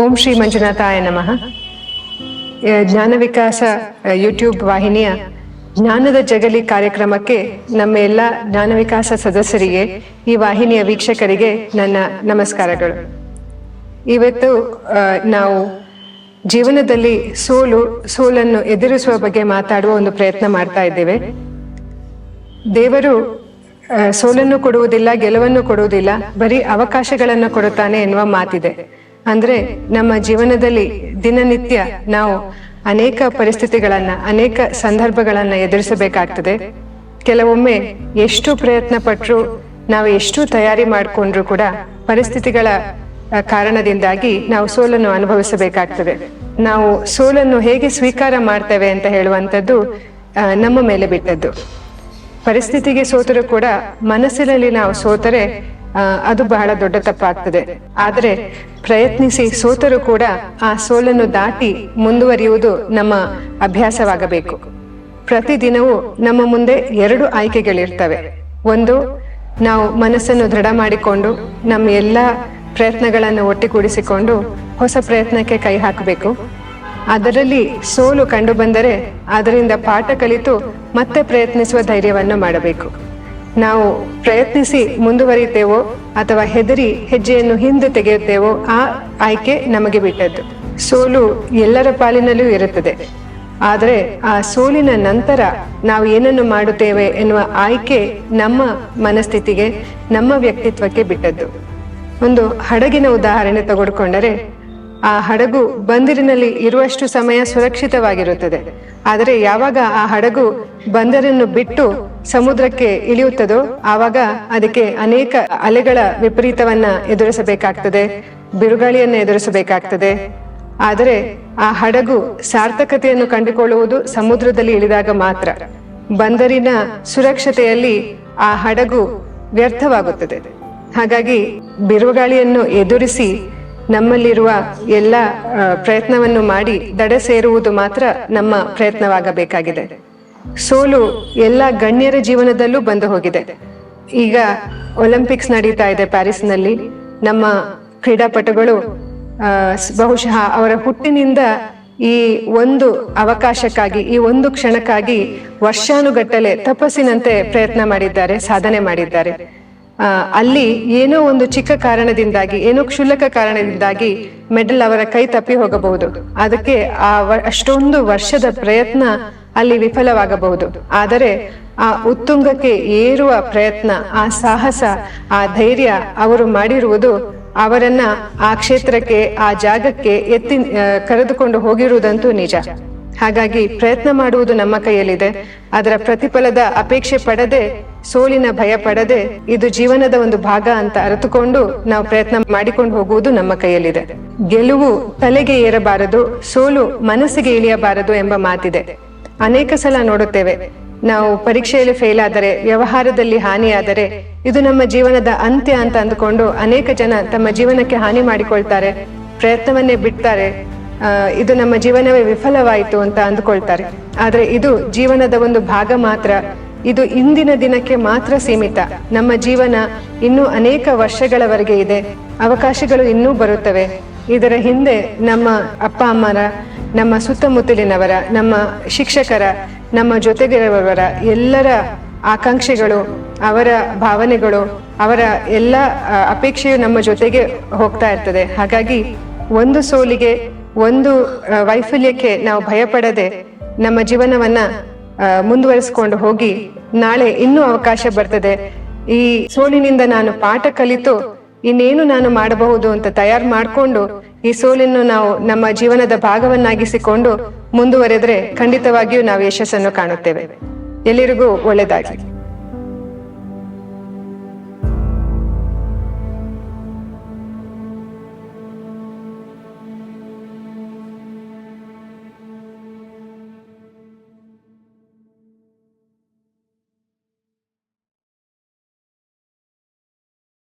ಓಂ ಶ್ರೀ ಮಂಜುನಾಥಾಯ ನಮಃ. ಜ್ಞಾನ ವಿಕಾಸ ಯೂಟ್ಯೂಬ್ ವಾಹಿನಿಯ ಜ್ಞಾನದ ಜಗಲಿ ಕಾರ್ಯಕ್ರಮಕ್ಕೆ ನಮ್ಮ ಎಲ್ಲ ಜ್ಞಾನ ವಿಕಾಸ ಸದಸ್ಯರಿಗೆ, ಈ ವಾಹಿನಿಯ ವೀಕ್ಷಕರಿಗೆ ನನ್ನ ನಮಸ್ಕಾರಗಳು. ಇವತ್ತು ನಾವು ಜೀವನದಲ್ಲಿ ಸೋಲು, ಸೋಲನ್ನು ಎದುರಿಸುವ ಬಗ್ಗೆ ಮಾತಾಡುವ ಒಂದು ಪ್ರಯತ್ನ ಮಾಡ್ತಾ ಇದ್ದೇವೆ. ದೇವರು ಸೋಲನ್ನು ಕೊಡುವುದಿಲ್ಲ, ಗೆಲುವನ್ನು ಕೊಡುವುದಿಲ್ಲ, ಬರೀ ಅವಕಾಶಗಳನ್ನು ಕೊಡುತ್ತಾನೆ ಎನ್ನುವ ಮಾತಿದೆ. ಅಂದ್ರೆ ನಮ್ಮ ಜೀವನದಲ್ಲಿ ದಿನನಿತ್ಯ ನಾವು ಅನೇಕ ಪರಿಸ್ಥಿತಿಗಳನ್ನ, ಅನೇಕ ಸಂದರ್ಭಗಳನ್ನ ಎದುರಿಸಬೇಕಾಗ್ತದೆ. ಕೆಲವೊಮ್ಮೆ ಎಷ್ಟು ಪ್ರಯತ್ನ ಪಟ್ಟರು ನಾವು ಎಷ್ಟು ತಯಾರಿ ಮಾಡಿಕೊಂಡ್ರು ಕೂಡ ಪರಿಸ್ಥಿತಿಗಳ ಕಾರಣದಿಂದಾಗಿ ನಾವು ಸೋಲನ್ನು ಅನುಭವಿಸಬೇಕಾಗ್ತದೆ. ನಾವು ಸೋಲನ್ನು ಹೇಗೆ ಸ್ವೀಕಾರ ಮಾಡ್ತೇವೆ ಅಂತ ಹೇಳುವಂಥದ್ದು ನಮ್ಮ ಮೇಲೆ ಬಿಟ್ಟದ್ದು. ಪರಿಸ್ಥಿತಿಗೆ ಸೋತರೂ ಕೂಡ ಮನಸ್ಸಿನಲ್ಲಿ ನಾವು ಸೋತರೆ ಅದು ಬಹಳ ದೊಡ್ಡ ತಪ್ಪಾಗ್ತದೆ. ಆದರೆ ಪ್ರಯತ್ನಿಸಿ ಸೋತರೂ ಕೂಡ ಆ ಸೋಲನ್ನು ದಾಟಿ ಮುಂದುವರಿಯುವುದು ನಮ್ಮ ಅಭ್ಯಾಸವಾಗಬೇಕು. ಪ್ರತಿದಿನವೂ ನಮ್ಮ ಮುಂದೆ ಎರಡು ಆಯ್ಕೆಗಳಿರ್ತವೆ. ಒಂದು, ನಾವು ಮನಸ್ಸನ್ನು ದೃಢ ಮಾಡಿಕೊಂಡು ನಮ್ಮ ಎಲ್ಲ ಪ್ರಯತ್ನಗಳನ್ನು ಒಟ್ಟಿಗೂಡಿಸಿಕೊಂಡು ಹೊಸ ಪ್ರಯತ್ನಕ್ಕೆ ಕೈ ಹಾಕಬೇಕು. ಅದರಲ್ಲಿ ಸೋಲು ಕಂಡು ಬಂದರೆ ಅದರಿಂದ ಪಾಠ ಕಲಿತು ಮತ್ತೆ ಪ್ರಯತ್ನಿಸುವ ಧೈರ್ಯವನ್ನು ಮಾಡಬೇಕು. ನಾವು ಪ್ರಯತ್ನಿಸಿ ಮುಂದುವರಿತೇವೋ ಅಥವಾ ಹೆದರಿ ಹೆಜ್ಜೆಯನ್ನು ಹಿಂದೆ ತೆಗೆಯುತ್ತೇವೋ ಆ ಆಯ್ಕೆ ನಮಗೆ ಬಿಟ್ಟದ್ದು. ಸೋಲು ಎಲ್ಲರ ಪಾಲಿನಲ್ಲೂ ಇರುತ್ತದೆ. ಆದರೆ ಆ ಸೋಲಿನ ನಂತರ ನಾವು ಏನನ್ನು ಮಾಡುತ್ತೇವೆ ಎನ್ನುವ ಆಯ್ಕೆ ನಮ್ಮ ಮನಸ್ಥಿತಿಗೆ, ನಮ್ಮ ವ್ಯಕ್ತಿತ್ವಕ್ಕೆ ಬಿಟ್ಟದ್ದು. ಒಂದು ಹಡಗಿನ ಉದಾಹರಣೆ ತೆಗೆದುಕೊಂಡರೆ ಆ ಹಡಗು ಬಂದರಿನಲ್ಲಿ ಇರುವಷ್ಟು ಸಮಯ ಸುರಕ್ಷಿತವಾಗಿರುತ್ತದೆ. ಆದರೆ ಯಾವಾಗ ಆ ಹಡಗು ಬಂದರನ್ನು ಬಿಟ್ಟು ಸಮುದ್ರಕ್ಕೆ ಇಳಿಯುತ್ತದೋ, ಆವಾಗ ಅದಕ್ಕೆ ಅನೇಕ ಅಲೆಗಳ ವಿಪರೀತವನ್ನ ಎದುರಿಸಬೇಕಾಗ್ತದೆ, ಬಿರುಗಾಳಿಯನ್ನು ಎದುರಿಸಬೇಕಾಗ್ತದೆ. ಆದರೆ ಆ ಹಡಗು ಸಾರ್ಥಕತೆಯನ್ನು ಕಂಡುಕೊಳ್ಳುವುದು ಸಮುದ್ರದಲ್ಲಿ ಇಳಿದಾಗ ಮಾತ್ರ. ಬಂದರಿನ ಸುರಕ್ಷತೆಯಲ್ಲಿ ಆ ಹಡಗು ವ್ಯರ್ಥವಾಗುತ್ತದೆ. ಹಾಗಾಗಿ ಬಿರುಗಾಳಿಯನ್ನು ಎದುರಿಸಿ ನಮ್ಮಲ್ಲಿರುವ ಎಲ್ಲ ಪ್ರಯತ್ನವನ್ನು ಮಾಡಿ ದಡ ಸೇರುವುದು ಮಾತ್ರ ನಮ್ಮ ಪ್ರಯತ್ನವಾಗಬೇಕಾಗಿದೆ. ಸೋಲು ಎಲ್ಲ ಗಣ್ಯರ ಜೀವನದಲ್ಲೂ ಬಂದು ಹೋಗಿದೆ. ಈಗ ಒಲಿಂಪಿಕ್ಸ್ ನಡೀತಾ ಇದೆ ಪ್ಯಾರಿಸ್ನಲ್ಲಿ. ನಮ್ಮ ಕ್ರೀಡಾಪಟುಗಳು ಬಹುಶಃ ಅವರ ಹುಟ್ಟಿನಿಂದ ಈ ಒಂದು ಅವಕಾಶಕ್ಕಾಗಿ, ಈ ಒಂದು ಕ್ಷಣಕ್ಕಾಗಿ ವರ್ಷಾನುಗಟ್ಟಲೆ ತಪಸ್ಸಿನಂತೆ ಪ್ರಯತ್ನ ಮಾಡಿದ್ದಾರೆ, ಸಾಧನೆ ಮಾಡಿದ್ದಾರೆ. ಅಲ್ಲಿ ಏನೋ ಒಂದು ಚಿಕ್ಕ ಕಾರಣದಿಂದಾಗಿ, ಏನೋ ಕ್ಷುಲ್ಲಕ ಕಾರಣದಿಂದಾಗಿ ಮೆಡಲ್ ಅವರ ಕೈ ತಪ್ಪಿ ಹೋಗಬಹುದು. ಅದಕ್ಕೆ ಆ ಅಷ್ಟೊಂದು ವರ್ಷದ ಪ್ರಯತ್ನ ಅಲ್ಲಿ ವಿಫಲವಾಗಬಹುದು. ಆದರೆ ಆ ಉತ್ತುಂಗಕ್ಕೆ ಏರುವ ಪ್ರಯತ್ನ, ಆ ಸಾಹಸ, ಆ ಧೈರ್ಯ ಅವರು ಮಾಡಿರುವುದು ಅವರನ್ನ ಆ ಕ್ಷೇತ್ರಕ್ಕೆ, ಆ ಜಾಗಕ್ಕೆ ಎತ್ತಿ ಕರೆದುಕೊಂಡು ಹೋಗಿರುವುದಂತೂ ನಿಜ. ಹಾಗಾಗಿ ಪ್ರಯತ್ನ ಮಾಡುವುದು ನಮ್ಮ ಕೈಯಲ್ಲಿದೆ. ಅದರ ಪ್ರತಿಫಲದ ಅಪೇಕ್ಷೆ ಪಡದೆ ಸೋಲಿನ ಭಯ ಪಡದೆ ಇದು ಜೀವನದ ಒಂದು ಭಾಗ ಅಂತ ಅರಿತುಕೊಂಡು ನಾವು ಪ್ರಯತ್ನ ಮಾಡಿಕೊಂಡು ಹೋಗುವುದು ನಮ್ಮ ಕೈಯಲ್ಲಿದೆ. ಗೆಲುವು ತಲೆಗೆ ಏರಬಾರದು, ಸೋಲು ಮನಸ್ಸಿಗೆ ಇಳಿಯಬಾರದು ಎಂಬ ಮಾತಿದೆ. ಅನೇಕ ಸಲ ನೋಡುತ್ತೇವೆ, ನಾವು ಪರೀಕ್ಷೆಯಲ್ಲಿ ಫೇಲ್ ಆದರೆ, ವ್ಯವಹಾರದಲ್ಲಿ ಹಾನಿಯಾದರೆ, ಇದು ನಮ್ಮ ಜೀವನದ ಅಂತ್ಯ ಅಂತ ಅಂದುಕೊಂಡು ಅನೇಕ ಜನ ತಮ್ಮ ಜೀವನಕ್ಕೆ ಹಾನಿ ಮಾಡಿಕೊಳ್ತಾರೆ, ಪ್ರಯತ್ನವನ್ನೇ ಬಿಡ್ತಾರೆ ಇದು ನಮ್ಮ ಜೀವನವೇ ವಿಫಲವಾಯಿತು ಅಂತ ಅಂದುಕೊಳ್ತಾರೆ. ಆದ್ರೆ ಇದು ಜೀವನದ ಒಂದು ಭಾಗ ಮಾತ್ರ. ಇದು ಇಂದಿನ ದಿನಕ್ಕೆ ಮಾತ್ರ ಸೀಮಿತ. ನಮ್ಮ ಜೀವನ ಇನ್ನೂ ಅನೇಕ ವರ್ಷಗಳವರೆಗೆ ಇದೆ. ಅವಕಾಶಗಳು ಇನ್ನೂ ಬರುತ್ತವೆ. ಇದರ ಹಿಂದೆ ನಮ್ಮ ಅಪ್ಪ ಅಮ್ಮರ, ನಮ್ಮ ಸುತ್ತಮುತ್ತಲಿನವರ, ನಮ್ಮ ಶಿಕ್ಷಕರ, ನಮ್ಮ ಜೊತೆಗಿರುವವರ ಎಲ್ಲರ ಆಕಾಂಕ್ಷೆಗಳು, ಅವರ ಭಾವನೆಗಳು, ಅವರ ಎಲ್ಲ ಅಪೇಕ್ಷೆಯು ನಮ್ಮ ಜೊತೆಗೆ ಹೋಗ್ತಾ ಇರ್ತದೆ. ಹಾಗಾಗಿ ಒಂದು ಸೋಲಿಗೆ, ಒಂದು ವೈಫಲ್ಯಕ್ಕೆ ನಾವು ಭಯಪಡದೆ ನಮ್ಮ ಜೀವನವನ್ನ ಮುಂದುವರಿಸಿಕೊಂಡು ಹೋಗಿ ನಾಳೆ ಇನ್ನೂ ಅವಕಾಶ ಬರ್ತದೆ. ಈ ಸೋಲಿನಿಂದ ನಾನು ಪಾಠ ಕಲಿತು ಇನ್ನೇನು ನಾನು ಮಾಡಬಹುದು ಅಂತ ತಯಾರು ಮಾಡಿಕೊಂಡು ಈ ಸೋಲನ್ನು ನಾವು ನಮ್ಮ ಜೀವನದ ಭಾಗವನ್ನಾಗಿಸಿಕೊಂಡು ಮುಂದುವರೆದ್ರೆ ಖಂಡಿತವಾಗಿಯೂ ನಾವು ಯಶಸ್ಸನ್ನು ಕಾಣುತ್ತೇವೆ. ಎಲ್ಲರಿಗೂ ಒಳ್ಳೆಯದಾಗಲಿ.